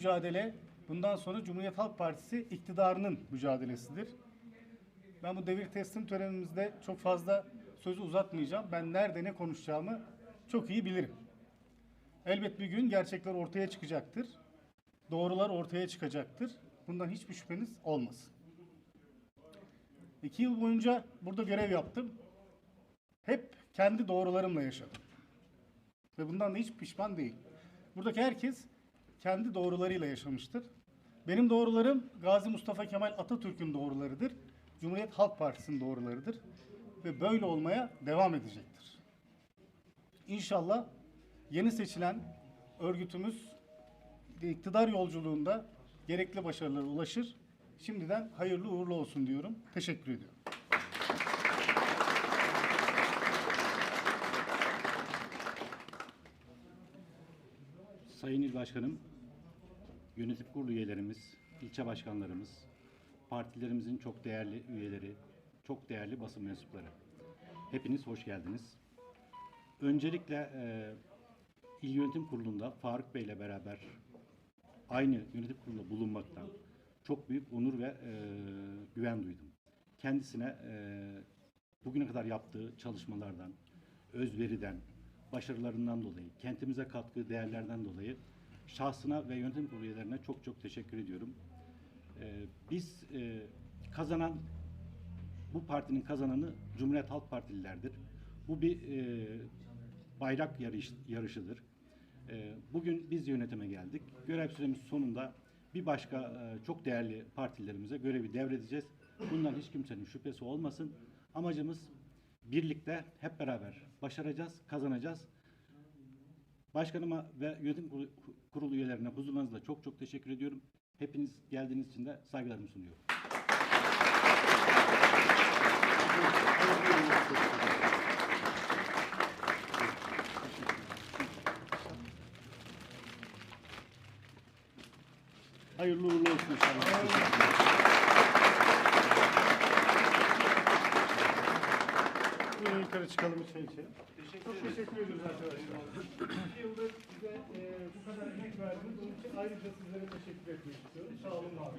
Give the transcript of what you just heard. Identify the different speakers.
Speaker 1: mücadele bundan sonra Cumhuriyet Halk Partisi iktidarının mücadelesidir. Ben bu devir teslim törenimizde çok fazla sözü uzatmayacağım. Ben nerede ne konuşacağımı çok iyi bilirim. Elbet bir gün gerçekler ortaya çıkacaktır. Doğrular ortaya çıkacaktır. Bundan hiçbir şüpheniz olmasın. İki yıl boyunca burada görev yaptım. Hep kendi doğrularımla yaşadım. Ve bundan da hiç pişman değil. Buradaki herkes kendi doğrularıyla yaşamıştır. Benim doğrularım Gazi Mustafa Kemal Atatürk'ün doğrularıdır. Cumhuriyet Halk Partisi'nin doğrularıdır. Ve böyle olmaya devam edecektir. İnşallah yeni seçilen örgütümüz iktidar yolculuğunda gerekli başarılara ulaşır. Şimdiden hayırlı uğurlu olsun diyorum. Teşekkür ediyorum.
Speaker 2: Sayın İl Başkanım, yönetim kurulu üyelerimiz, ilçe başkanlarımız, partilerimizin çok değerli üyeleri, çok değerli basın mensupları. Hepiniz hoş geldiniz. Öncelikle e, İl Yönetim Kurulu'nda Faruk Bey ile beraber aynı yönetim kurulunda bulunmaktan çok büyük onur ve e, güven duydum. Kendisine e, bugüne kadar yaptığı çalışmalardan, özveriden, başarılarından dolayı, kentimize kattığı değerlerden dolayı şahsına ve yönetim kurulu üyelerine çok çok teşekkür ediyorum. Ee, biz e, kazanan, bu partinin kazananı Cumhuriyet Halk Partililerdir. Bu bir e, bayrak yarış, yarışıdır. E, bugün biz yönetime geldik. Görev süremiz sonunda bir başka e, çok değerli partilerimize görevi devredeceğiz. Bundan hiç kimsenin şüphesi olmasın. Amacımız birlikte hep beraber başaracağız, kazanacağız. Başkanıma ve yönetim kurulu- üyelerine huzurlarınızda çok çok teşekkür ediyorum. Hepiniz geldiğiniz için de saygılarımı sunuyorum.
Speaker 1: Hayırlı uğurlu olsun inşallah. Buyurun yukarı çıkalım içeri içelim. Çok teşekkür ediyoruz arkadaşlar. İki yıldır bize e, bu kadar emek verdiniz. Onun için ayrıca sizlere teşekkür etmek istiyorum. Sağ olun abi.